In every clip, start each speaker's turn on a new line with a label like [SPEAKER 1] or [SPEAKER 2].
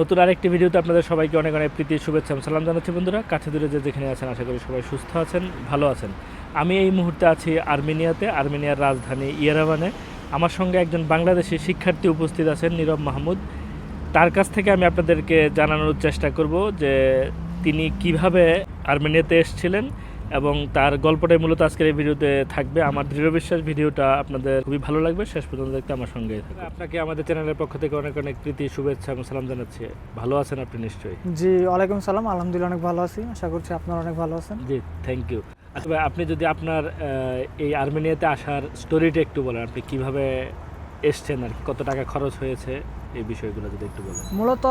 [SPEAKER 1] নতুন আরেকটি ভিডিওতে আপনাদের সবাইকে অনেক অনেক প্রীতি, শুভেচ্ছা সালাম জানাচ্ছি বন্ধুরা। কাছে দূরে যে যেখানে আছেন, আশা করি সবাই সুস্থ আছেন, ভালো আছেন। আমি এই মুহূর্তে আছি আর্মেনিয়াতে, আর্মেনিয়ার রাজধানী ইয়েরাভানে আমার সঙ্গে একজন বাংলাদেশি শিক্ষার্থী উপস্থিত আছেন, নীরব মাহমুদ। তার কাছ থেকে আমি আপনাদেরকে জানানোর চেষ্টা করব যে তিনি কীভাবে আর্মেনিয়াতে এসেছিলেন এবং তার গল্পটাই মূলত আজকের এই ভিডিওতে থাকবে। আমার দৃঢ় বিশ্বাস ভিডিওটা আপনাদের খুবই ভালো লাগবে। শেষ পর্যন্ত দেখতে আমার সঙ্গে আপনাকে আমাদের চ্যানেলের পক্ষ থেকে অনেক অনেক প্রীতি শুভেচ্ছা এবং সালাম জানাচ্ছি। ভালো আছেন আপনি নিশ্চয়ই?
[SPEAKER 2] জি ওয়ালাইকুম সালাম। আলহামদুলিল্লাহ অনেক ভালো আছি। আশা করছি আপনারা অনেক ভালো আছেন।
[SPEAKER 1] জি থ্যাংক ইউ আচ্ছা আপনি যদি আপনার এই আর্মেনিয়াতে আসার স্টোরিটা একটু বলেন। আপনি কীভাবে এসছেন আর কি, কত টাকা খরচ হয়েছে এই বিষয়গুলো যদি একটু বলেন।
[SPEAKER 2] মূলত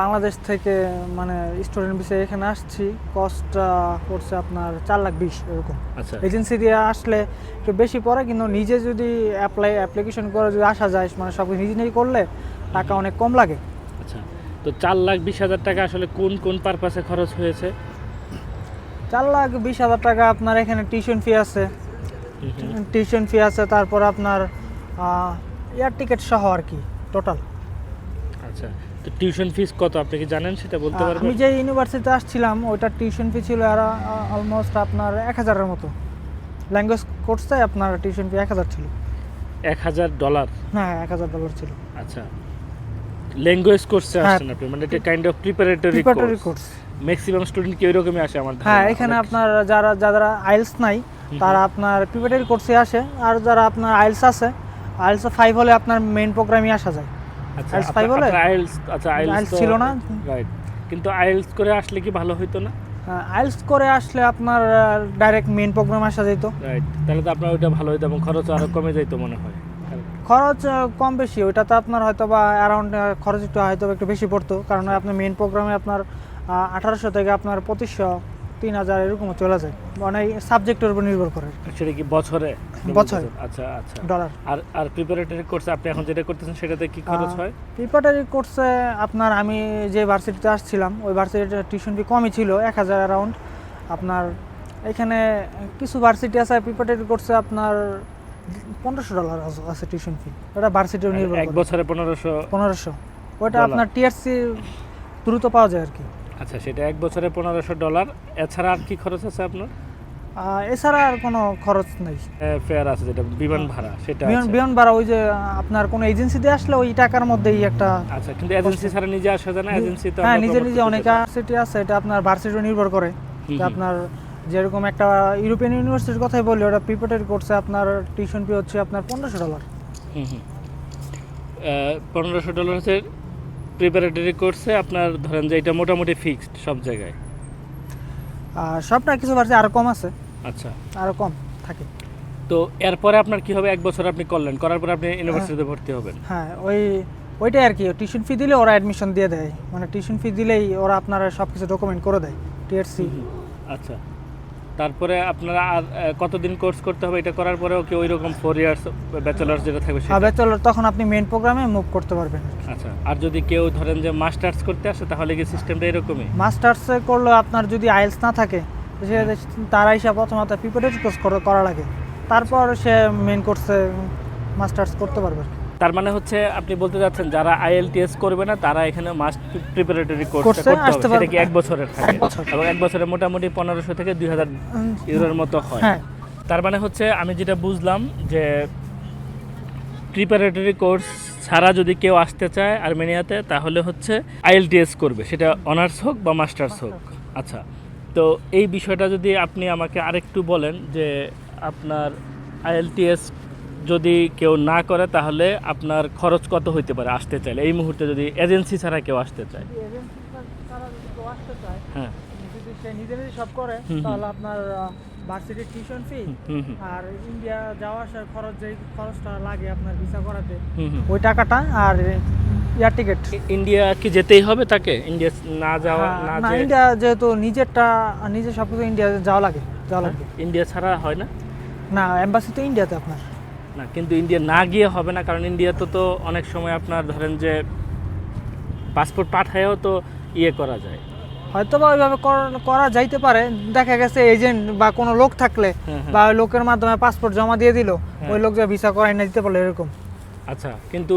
[SPEAKER 2] বাংলাদেশ থেকে মানে স্টুডেন্ট বিষয়ে এখানে আসছি কস্টটা পড়ছে আপনার চার লাখ বিশ এরকম।
[SPEAKER 1] আচ্ছা।
[SPEAKER 2] এজেন্সি দিয়ে আসলে একটু বেশি পড়ে কিন্তু নিজে যদি অ্যাপ্লাই অ্যাপ্লিকেশন করে যদি আসা যায় মানে সব নিজে নিজে করলে টাকা অনেক কম লাগে।
[SPEAKER 1] আচ্ছা তো চার লাখ বিশ হাজার টাকা আসলে কোন কোন পারপাসে খরচ হয়েছে?
[SPEAKER 2] চার লাখ বিশ হাজার টাকা আপনার এখানে টিউশন ফি আছে। টিউশন ফি আছে তারপর আপনার এয়ার টিকিট সহ আর কি টোটাল
[SPEAKER 1] আচ্ছা তো টিউশন ফিস কত আপনি কি জানেন সেটা বলতে পারবেন?
[SPEAKER 2] আমি যে ইউনিভার্সিটিতে আসছিলাম ওইটার টিউশন ফি ছিল অলমোস্ট আপনার এক হাজারের মতো। ল্যাঙ্গুয়েজ কোর্সে আপনার টিউশন ফি এক হাজার ছিল।
[SPEAKER 1] এক হাজার ডলার
[SPEAKER 2] হ্যাঁ এক হাজার ডলার ছিল।
[SPEAKER 1] আচ্ছা ল্যাঙ্গুয়েজ কোর্সে। আসছেন আপনি মানে এটা kind of preparatory
[SPEAKER 2] preparatory
[SPEAKER 1] course maximum student কি ওইরকমই আসে আমার
[SPEAKER 2] হ্যাঁ এখানে আপনার যারা যারা আইলস নাই তারা আপনার প্রিপারেটরি কোর্সে আসে আর যারা আপনার আইলস আছে আইলস ফাইভ হলে আপনার মেইন প্রোগ্রামে আসা যায়।
[SPEAKER 1] আচ্ছা
[SPEAKER 2] IELTS five বলে?
[SPEAKER 1] আইএলস আচ্ছা আইএলস
[SPEAKER 2] আইলস ছিল না।
[SPEAKER 1] রাইট কিন্তু আইএলস করে আসলে কি ভালো হতো না?
[SPEAKER 2] আইলস করে আসলে আপনার ডাইরেক্ট মেইন প্রোগ্রাম আসা যেত
[SPEAKER 1] রাইট তাহলে তো আপনার ওইটা ভালো হতো এবং খরচ আরও কমে যেত মনে হয়।
[SPEAKER 2] খরচ কম বেশি। ওইটা তো আপনার হয়তো বা অ্যারাউন্ড খরচ একটু হয়তো একটু বেশি পড়তো। কারণ আপনার মেইন প্রোগ্রামে আপনার আঠারোশো থেকে আপনার পঁচিশশো তিন হাজার এরকম চলে যায়। মানে সাবজেক্টের উপর নির্ভর করে।
[SPEAKER 1] সেটা কি বছরে?
[SPEAKER 2] বছরে।
[SPEAKER 1] আচ্ছা আচ্ছা।
[SPEAKER 2] ডলার।
[SPEAKER 1] আর আর প্রিপারেটরি কোর্স আপনি এখন যেটা করতেছেন সেটাতে কি খরচ হয়?
[SPEAKER 2] প্রিপারেটরি কোর্সে আপনার আমি যে ভার্সিটিতে আসছিলাম ওই ভার্সিটিতে টিউশন ফি কমই ছিল এক হাজার অ্যারাউন্ড আপনার এখানে কিছু ভার্সিটি আছে প্রিপারেটরি কোর্সে আপনার পনেরোশো ডলার আছে টিউশন ফি ওটা ভার্সিটির নির্ভর
[SPEAKER 1] এক বছরে পনেরোশো
[SPEAKER 2] পনেরোশো।
[SPEAKER 1] ওটা
[SPEAKER 2] আপনার টিআরসি দ্রুত পাওয়া যায় আর কি।
[SPEAKER 1] আচ্ছা সেটা এক বছরে পনেরোশো ডলার। এছাড়া আর কি খরচ আছে আপনার?
[SPEAKER 2] এছাড়া আর কোনো খরচ নেই।
[SPEAKER 1] ফেয়ার আছে যেটা বিমান ভাড়া সেটা
[SPEAKER 2] বিমান বিমান ভাড়া ওই যে আপনার কোনো এজেন্সিতে আসলে ওই টাকার মধ্যেই একটা
[SPEAKER 1] আচ্ছা কিন্তু এজেন্সি ছাড়া নিজে আসা যায় না? এজেন্সি তো
[SPEAKER 2] হ্যাঁ নিজে নিজে অনেক। ইউনিভার্সিটি আছে এটা আপনার ভার্সিটি নির্ভর করে। আপনার যেরকম একটা ইউরোপিয়ান ইউনিভার্সিটির কথাই বলি ওটা প্রিপারেটরি করছে আপনার টিউশন ফি হচ্ছে আপনার পনেরোশো ডলার।
[SPEAKER 1] হুম হুম। পনেরোশো ডলার হচ্ছে প্রিপারেটরি কোর্সে আপনার ধরেন যে এটা মোটামুটি ফিক্সড সব জায়গায়।
[SPEAKER 2] আর সবটা কিছু ভার্সিটি আরও কম আছে।
[SPEAKER 1] আচ্ছা।
[SPEAKER 2] আরও কম থাকে।
[SPEAKER 1] তো এরপরে আপনার কি হবে? এক বছর আপনি করলেন করার পরে আপনি ইউনিভার্সিটিতে ভর্তি হবেন।
[SPEAKER 2] হ্যাঁ ওই ওইটাই আর কি। টিউশন ফি দিলে ওরা অ্যাডমিশন দিয়ে দেয়। মানে টিউশন ফি দিলেই ওরা আপনার সব কিছু ডকুমেন্ট করে দেয় টিআরসি
[SPEAKER 1] আচ্ছা। তারপরে আপনারা আর কতদিন কোর্স করতে হবে এটা করার পরেও কি ওই রকম ফোর ইয়ার্স ব্যাচেলার্স যেটা থাকবে সেটা?
[SPEAKER 2] চলো তখন আপনি মেইন প্রোগ্রামে মুভ করতে পারবেন
[SPEAKER 1] আচ্ছা আর যদি কেউ ধরেন যে মাস্টার্স করতে আসে তাহলে কি সিস্টেমটা এরকমই?
[SPEAKER 2] মাস্টার্সে করলে আপনার যদি আইএলস না থাকে সে তারা হিসাব প্রথমত প্রিপারেটরি কোর্স করা লাগে তারপর সে মেইন কোর্সে মাস্টার্স করতে পারবে
[SPEAKER 1] তার মানে হচ্ছে আপনি বলতে যাচ্ছেন যারা আইএলটিএস করবে না তারা এখানে মাস্ট প্রিপারেটরি কোর্স করতে হবে। কি এক বছরের থাকে? এবং এক বছরে মোটামুটি পনেরোশো থেকে দুই হাজার ইউরোর মতো হয়।
[SPEAKER 2] হ্যাঁ।
[SPEAKER 1] তার মানে হচ্ছে আমি যেটা বুঝলাম যে প্রিপারেটরি কোর্স ছাড়া যদি কেউ আসতে চায় আর্মেনিয়াতে তাহলে হচ্ছে আইএলটিএস করবে। সেটা অনার্স হোক বা মাস্টার্স হোক। আচ্ছা তো এই বিষয়টা যদি আপনি আমাকে আরেকটু বলেন যে আপনার আইএলটিএস যদি কেউ না করে তাহলে আপনার খরচ কত হইতে পারে আসতে চাইলে? এই মুহূর্তে যদি এজেন্সি ছাড়া কেউ আসতে চায়। হ্যাঁ।
[SPEAKER 2] নিজে নিজে সব করে। তাহলে আপনার ভার্সিটির টিউশন ফি আর ইন্ডিয়া যাওয়া আসার খরচ যেই খরচটা লাগে আপনার ভিসা করাতে ওই টাকাটা আর এয়ার টিকিট
[SPEAKER 1] ইন্ডিয়া কি যেতেই হবে তাকে? ইন্ডিয়া না যাওয়া না
[SPEAKER 2] না ইন্ডিয়া যেহেতু নিজেরটা নিজে সব কিছু ইন্ডিয়া যাওয়া লাগে যাওয়া লাগবে
[SPEAKER 1] ইন্ডিয়া ছাড়া হয় না?
[SPEAKER 2] না এম্বাসি তো ইন্ডিয়াতে আপনার।
[SPEAKER 1] না কিন্তু ইন্ডিয়া না গিয়ে হবে না কারণ ইন্ডিয়াতে তো অনেক সময় আপনার ধরেন যে পাসপোর্ট পাঠায়ও তো ইয়ে করা যায়
[SPEAKER 2] হয়তো বা ওইভাবে করা যাইতে পারে দেখা গেছে এজেন্ট বা কোনো লোক থাকলে
[SPEAKER 1] হ্যাঁ, হ্যাঁ।
[SPEAKER 2] বা ওই লোকের মাধ্যমে পাসপোর্ট জমা দিয়ে দিল
[SPEAKER 1] হ্যাঁ।
[SPEAKER 2] ওই লোক যা ভিসা করাই না দিতে পারল এরকম
[SPEAKER 1] আচ্ছা কিন্তু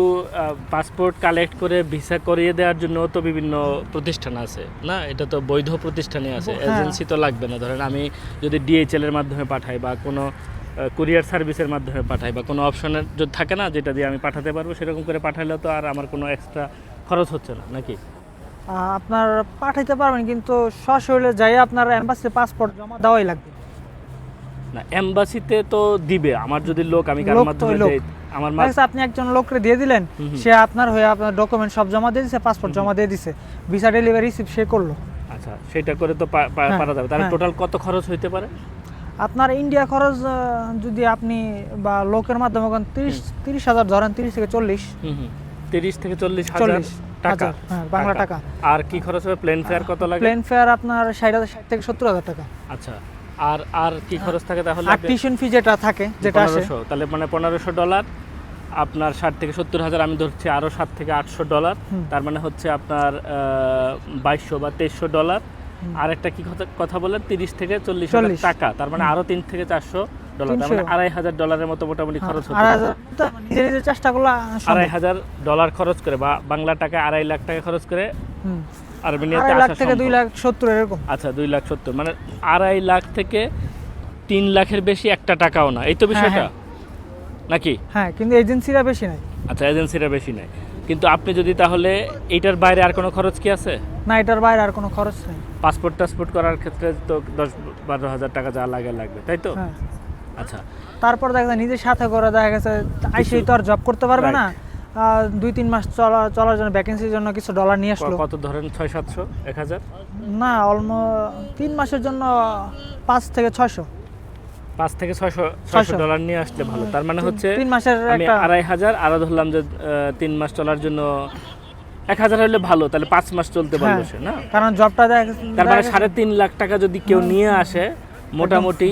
[SPEAKER 1] পাসপোর্ট কালেক্ট করে ভিসা করিয়ে দেওয়ার জন্য তো বিভিন্ন প্রতিষ্ঠান আছে না এটা তো বৈধ প্রতিষ্ঠানে আছে। এজেন্সি তো লাগবে না ধরেন আমি যদি ডিএইচএল এর মাধ্যমে পাঠাই বা কোনো কুরিয়ার সার্ভিসের মাধ্যমে পাঠাই বা কোনো অপশনের যদি থাকে না যেটা দিয়ে আমি পাঠাতে পারব সেরকম করে পাঠালে তো আর আমার কোনো এক্সট্রা খরচ হচ্ছে না নাকি
[SPEAKER 2] আপনার পাঠাইতে পারবেন কিন্তু সশরীরে যাই আপনার এম্বাসি পাসপোর্ট জমা দেওয়াই লাগবে
[SPEAKER 1] না এম্বাসিতে তো দিবে আমার যদি লোক আমি কার মাধ্যমে। দেই আমার মা-
[SPEAKER 2] দেখা যাচ্ছে আপনি একজন লোককে দিয়ে দিলেন। সে আপনার হয়ে আপনার ডকুমেন্ট সব জমা দিয়ে দিছে পাসপোর্ট জমা দিয়ে দিছে ভিসা ডেলিভারি রিসিভ সে করল
[SPEAKER 1] আচ্ছা সেটা করে তো
[SPEAKER 2] হ্যাঁ,
[SPEAKER 1] পারা যাবে তাহলে
[SPEAKER 2] হ্যাঁ।
[SPEAKER 1] টোটাল কত খরচ হইতে পারে
[SPEAKER 2] আপনার ইন্ডিয়া খরচ যদি আপনি বা লোকের মাধ্যমে তিরিশ তিরিশ হাজার ধরেন তিরিশ থেকে চল্লিশ।
[SPEAKER 1] তিরিশ থেকে চল্লিশ হাজার
[SPEAKER 2] চল্লিশ
[SPEAKER 1] টাকা।
[SPEAKER 2] হ্যাঁ, বাংলা টাকা।
[SPEAKER 1] আর কি খরচ হবে? প্লেন ফেয়ার কত লাগে?
[SPEAKER 2] প্লেন ফেয়ার আপনার ষাট হাজার ষাট থেকে সত্তর হাজার টাকা।
[SPEAKER 1] আচ্ছা আর আর কি খরচ থাকে তাহলে?
[SPEAKER 2] আর টিউশন ফি যেটা থাকে যেটা আসে।
[SPEAKER 1] তাহলে মানে পনেরোশো ডলার আপনার ষাট থেকে সত্তর হাজার আমি ধরছি আরও সাত থেকে আটশো ডলার তার মানে হচ্ছে আপনার বাইশশো বা তেইশশো ডলার আর একটা কি কথা- বলেন তিরিশ থেকে চল্লিশ টাকা। তার মানে আরও তিন থেকে চারশো ডলার। তার মানে আড়াই হাজার ডলারের মতো মোটামুটি খরচ
[SPEAKER 2] আর
[SPEAKER 1] হতে
[SPEAKER 2] নিজে নিজে চেষ্টা করলে
[SPEAKER 1] আড়াই হাজার ডলার খরচ করে বা বাংলা টাকা আড়াই লাখ টাকা খরচ করে আর্মেনিয়াতে
[SPEAKER 2] লাখ থেকে দুই লাখ সত্তর এরকম।
[SPEAKER 1] আচ্ছা দুই লাখ সত্তর। মানে আড়াই লাখ থেকে তিন লাখের বেশি একটা টাকাও না। এই তো বিষয়টা?
[SPEAKER 2] হ্যাঁ।
[SPEAKER 1] নাকি?
[SPEAKER 2] হ্যাঁ কিন্তু এজেন্সিরা বেশি নাই
[SPEAKER 1] আচ্ছা এজেন্সিটা বেশি নেই কিন্তু আপনি যদি তাহলে এটার বাইরে আর কোনো খরচ কি আছে?
[SPEAKER 2] না এটার বাইরে আর কোনো খরচ নেই।
[SPEAKER 1] পাসপোর্ট টাসপোর্ট করার ক্ষেত্রে তো দশ বারো হাজার টাকা যা লাগে লাগবে তাই তো?
[SPEAKER 2] হ্যাঁ।
[SPEAKER 1] আচ্ছা।
[SPEAKER 2] তারপর দেখা যায় নিজের সাথে করে দেখা গেছে আইসেই তো আর জব করতে পারবে না। দুই তিন মাস চলা চলার জন্য ভ্যাকেন্সির জন্য কিছু ডলার নিয়ে আসলো।
[SPEAKER 1] কত ধরেন? ছয় সাতশো? এক হাজার?
[SPEAKER 2] না অলমো তিন মাসের জন্য পাঁচ থেকে ছয়শো।
[SPEAKER 1] পাঁচ থেকে ছয়শো ছয়শো। ডলার নিয়ে আসলে ভালো। তার মানে হচ্ছে
[SPEAKER 2] তিন মাসের
[SPEAKER 1] আমি আড়াই হাজার আরও ধরলাম যে তিন মাস চলার জন্য এক হাজার হলে ভালো তাহলে পাঁচ মাস চলতে পারবে
[SPEAKER 2] হ্যাঁ।
[SPEAKER 1] সে না?
[SPEAKER 2] কারণ জবটা দেখা
[SPEAKER 1] তার মানে সাড়ে তিন লাখ টাকা যদি কেউ নিয়ে আসে মোটামুটি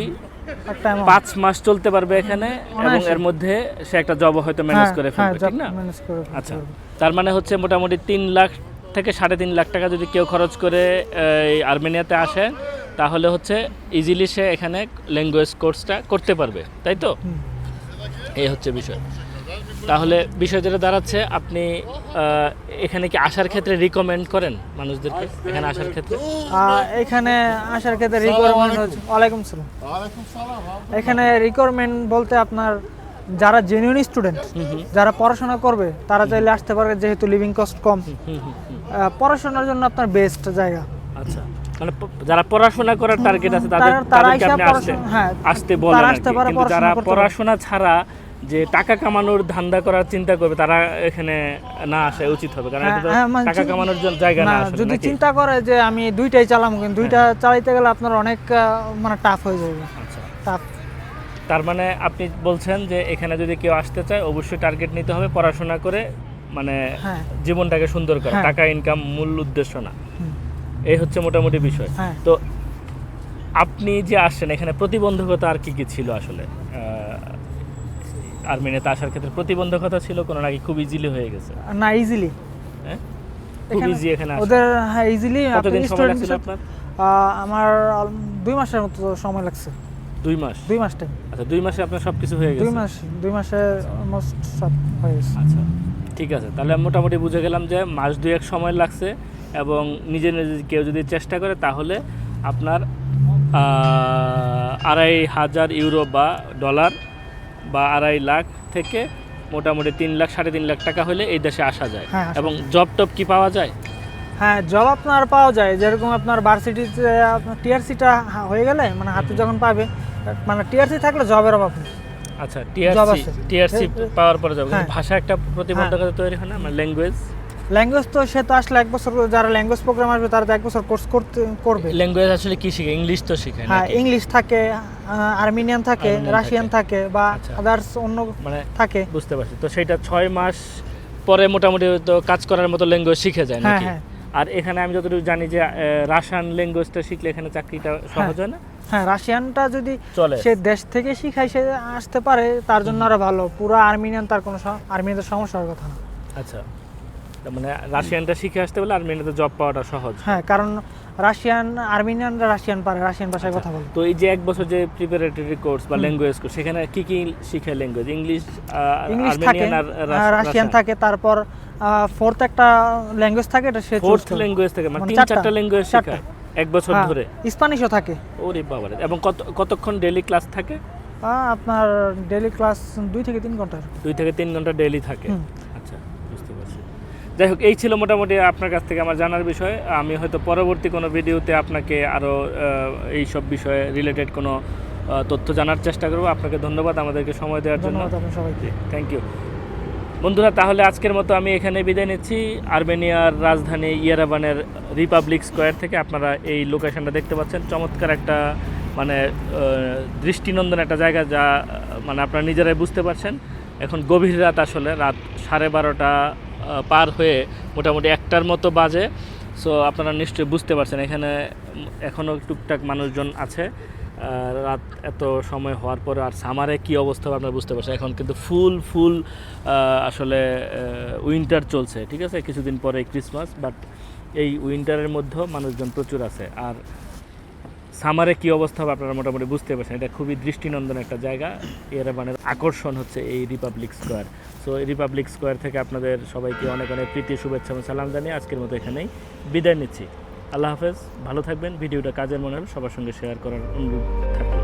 [SPEAKER 1] পাঁচ মাস চলতে পারবে এখানে এবং এর মধ্যে সে একটা জব হয়তো ম্যানেজ
[SPEAKER 2] হ্যাঁ,
[SPEAKER 1] করে
[SPEAKER 2] হ্যাঁ,
[SPEAKER 1] ফেলবে ঠিক না? আচ্ছা তার মানে হচ্ছে মোটামুটি তিন লাখ থেকে সাড়ে তিন লাখ টাকা যদি কেউ খরচ করে এই আর্মেনিয়াতে আসে তাহলে হচ্ছে ইজিলি সে এখানে ল্যাঙ্গুয়েজ কোর্সটা করতে পারবে তাই তো? এই হচ্ছে বিষয়। তাহলে বিষয় যেটা দাঁড়াচ্ছে আপনি এখানে কি আসার ক্ষেত্রে রিকমেন্ড করেন মানুষদেরকে? এখানে আসার ক্ষেত্রে?
[SPEAKER 2] এখানে আসার ক্ষেত্রে রিকোয়ারমেন্ট ওয়ালাইকুম সালাম এখানে রিকোয়ারমেন্ট বলতে আপনার যারা জেনুইন স্টুডেন্ট যারা পড়াশোনা করবে তারা চাইলে আসতে পারে যেহেতু লিভিং কস্ট কম। পড়াশোনার জন্য আপনার বেস্ট জায়গা।
[SPEAKER 1] আচ্ছা। মানে যারা পড়াশোনা করার টার্গেট আছে তাদের তাদেরকে আপনি আসতে
[SPEAKER 2] হ্যাঁ,
[SPEAKER 1] আসতে বলেন কিন্তু যারা পড়াশোনা ছাড়া যে টাকা কামানোর ধান্দা করার চিন্তা করবে তারা এখানে না আসা উচিত হবে কারণ এটা
[SPEAKER 2] হ্যাঁ, মানে
[SPEAKER 1] টাকা কামানোর জন্য জায়গা না
[SPEAKER 2] যদি
[SPEAKER 1] হ্যাঁ।
[SPEAKER 2] চিন্তা করে যে আমি দুইটাই চালাবো কিন্তু দুইটা চালাইতে গেলে আপনার অনেক মানে টাফ হয়ে যাবে।
[SPEAKER 1] আচ্ছা।
[SPEAKER 2] টাফ
[SPEAKER 1] তার মানে আপনি বলছেন যে এখানে যদি কেউ আসতে চায় অবশ্যই টার্গেট নিতে হবে পড়াশোনা করে মানে
[SPEAKER 2] হ্যাঁ।
[SPEAKER 1] জীবনটাকে সুন্দর করা
[SPEAKER 2] হ্যাঁ।
[SPEAKER 1] টাকা ইনকাম মূল উদ্দেশ্য না। এই হচ্ছে মোটামুটি বিষয়।
[SPEAKER 2] হ্যাঁ।
[SPEAKER 1] তো আপনি যে আসছেন এখানে প্রতিবন্ধকতা আর কি কি ছিল আসলে? আর্মেনিয়াতে আসার ক্ষেত্রে প্রতিবন্ধকতা ছিল কোনো নাকি খুব ইজিলি হয়ে গেছে?
[SPEAKER 2] না ইজিলি
[SPEAKER 1] হ্যাঁ? খুব ইজি এখানে
[SPEAKER 2] ওদের হ্যাঁ ইজিলি
[SPEAKER 1] কতদিন সময় লাগছিল আপনার?
[SPEAKER 2] আমার দুই মাসের মতো সময় লাগছে।
[SPEAKER 1] দুই মাস?
[SPEAKER 2] দুই মাস টাইম
[SPEAKER 1] আচ্ছা দুই মাসে আপনার সব কিছু হয়ে
[SPEAKER 2] দুই মাস দুই মাসে অলমোস্ট সব হয়ে গেছে।
[SPEAKER 1] আচ্ছা ঠিক আছে। তাহলে মোটামুটি বুঝে গেলাম যে মাস দুই এক সময় লাগছে। এবং নিজে নিজে কেউ যদি চেষ্টা করে তাহলে আপনার আড়াই হাজার ইউরো বা ডলার বা আড়াই লাখ থেকে মোটামুটি তিন লাখ সাড়ে তিন লাখ টাকা হলে এই দেশে আসা যায়।
[SPEAKER 2] হ্যাঁ,
[SPEAKER 1] এবং জব টব কি পাওয়া যায়?
[SPEAKER 2] হ্যাঁ জব আপনার পাওয়া যায়। যেরকম আপনার ভার্সিটিতে আপনার টিআরসিটা হয়ে গেলে মানে হাতে যখন পাবে মানে টিআরসি থাকলে জবের অভাব নেই।
[SPEAKER 1] আচ্ছা টিআরসি। টিআরসি পাওয়ার পরে যাবে
[SPEAKER 2] হ্যাঁ।
[SPEAKER 1] ভাষা একটা প্রতিবন্ধকতা তৈরি হয় না? মানে ল্যাঙ্গুয়েজ
[SPEAKER 2] ল্যাঙ্গুয়েজ তো সে তো আসলে এক বছর যারা ল্যাঙ্গুয়েজ প্রোগ্রাম আসবে তারা তো এক বছর কোর্স করতে করবে।
[SPEAKER 1] ল্যাঙ্গুয়েজ আসলে কি শিখে? ইংলিশ তো শিখে
[SPEAKER 2] হ্যাঁ ইংলিশ থাকে আর্মেনিয়ান থাকে রাশিয়ান থাকে। বা
[SPEAKER 1] আচ্ছা।
[SPEAKER 2] আদার্স অন্য
[SPEAKER 1] মানে
[SPEAKER 2] থাকে।
[SPEAKER 1] বুঝতে পারছি। তো সেটা ছয় মাস পরে মোটামুটি তো কাজ করার মতো ল্যাঙ্গুয়েজ শিখে যায়
[SPEAKER 2] হ্যাঁ
[SPEAKER 1] নাকি?
[SPEAKER 2] হ্যাঁ।
[SPEAKER 1] আর এখানে আমি যতটুকু জানি যে রাশিয়ান ল্যাঙ্গুয়েজটা শিখলে এখানে চাকরিটা সহজ হয় না?
[SPEAKER 2] হ্যাঁ রাশিয়ানটা যদি
[SPEAKER 1] চলে।
[SPEAKER 2] সে দেশ থেকে শিখায় সে আসতে পারে তার জন্য আরও ভালো। পুরো আর্মেনিয়ান তার কোনো স- আর্মেনিয়াদের সমস্যা হওয়ার কথা না।
[SPEAKER 1] আচ্ছা। মানে রাশিয়ানটা শিখে আসতে বলে আর মেনেতে জব পাওয়াটা সহজ।
[SPEAKER 2] হ্যাঁ কারণ রাশিয়ান আর্মেনিয়ানরা রাশিয়ান পারে রাশিয়ান ভাষায়
[SPEAKER 1] আচ্ছা।
[SPEAKER 2] কথা বলে।
[SPEAKER 1] তো এই যে এক বছর যে প্রিপারেটরি কোর্স বা ল্যাঙ্গুয়েজ কোর্স সেখানে কি কি শিখে ল্যাঙ্গুয়েজ ইংলিশ
[SPEAKER 2] ইংলিশ থাকে রাশিয়ান থাকে তারপর ফোর্থ একটা ল্যাঙ্গুয়েজ থাকে এটা সে
[SPEAKER 1] ফোর্থ ল্যাঙ্গুয়েজ থেকে মানে
[SPEAKER 2] মানে
[SPEAKER 1] তিন
[SPEAKER 2] চারটা,
[SPEAKER 1] ল্যাঙ্গুয়েজ শেখায় এক বছর
[SPEAKER 2] হ্যাঁ,
[SPEAKER 1] ধরে।
[SPEAKER 2] স্প্যানিশও থাকে।
[SPEAKER 1] ওরে বাবারে এবং কত কতক্ষণ ডেইলি ক্লাস থাকে?
[SPEAKER 2] আপনার ডেইলি ক্লাস দুই থেকে তিন ঘণ্টা
[SPEAKER 1] দুই থেকে তিন ঘণ্টা ডেইলি থাকে
[SPEAKER 2] হুম।
[SPEAKER 1] আচ্ছা বুঝতে পারছি যাই হোক এই ছিল মোটামুটি আপনার কাছ থেকে আমার জানার বিষয়। আমি হয়তো পরবর্তী কোনো ভিডিওতে আপনাকে আরও এই সব বিষয়ে রিলেটেড কোনো তথ্য জানার চেষ্টা করব। আপনাকে ধন্যবাদ আমাদেরকে সময় দেওয়ার জন্য।
[SPEAKER 2] সবাইকে।
[SPEAKER 1] থ্যাংক ইউ বন্ধুরা তাহলে আজকের মতো আমি এখানে বিদায় নিচ্ছি। আর্মেনিয়ার রাজধানী ইয়ারাবানের রিপাবলিক স্কোয়ার থেকে আপনারা এই লোকেশনটা দেখতে পাচ্ছেন। চমৎকার একটা মানে দৃষ্টিনন্দন একটা জায়গা যা মানে আপনারা নিজেরাই বুঝতে পারছেন। এখন গভীর রাত আসলে রাত সাড়ে বারোটা পার হয়ে মোটামুটি একটার মতো বাজে। সো আপনারা নিশ্চয়ই বুঝতে পারছেন, এখানে এখনও টুকটাক মানুষজন আছে। রাত এত সময় হওয়ার পরে আর সামারে কি অবস্থা হবে আপনারা বুঝতে পারছেন। এখন কিন্তু ফুল ফুল আসলে উইন্টার চলছে, ঠিক আছে? কিছুদিন পরে ক্রিসমাস বাট এই উইন্টারের মধ্যেও মানুষজন প্রচুর আছে। আর সামারে কি অবস্থা হবে আপনারা মোটামুটি বুঝতে পারছেন। এটা খুবই দৃষ্টিনন্দন একটা জায়গা। এর মানে আকর্ষণ হচ্ছে এই republic square so republic square থেকে আপনাদের সবাইকে অনেক অনেক প্রীতি, শুভেচ্ছা এবং সালাম জানিয়ে আজকের মতো এখানেই বিদায় নিচ্ছি। আল্লাহ হাফেজ, ভালো থাকবেন। ভিডিওটা কাজের মনে হবে সবার সঙ্গে শেয়ার করার অনুরোধ থাকল।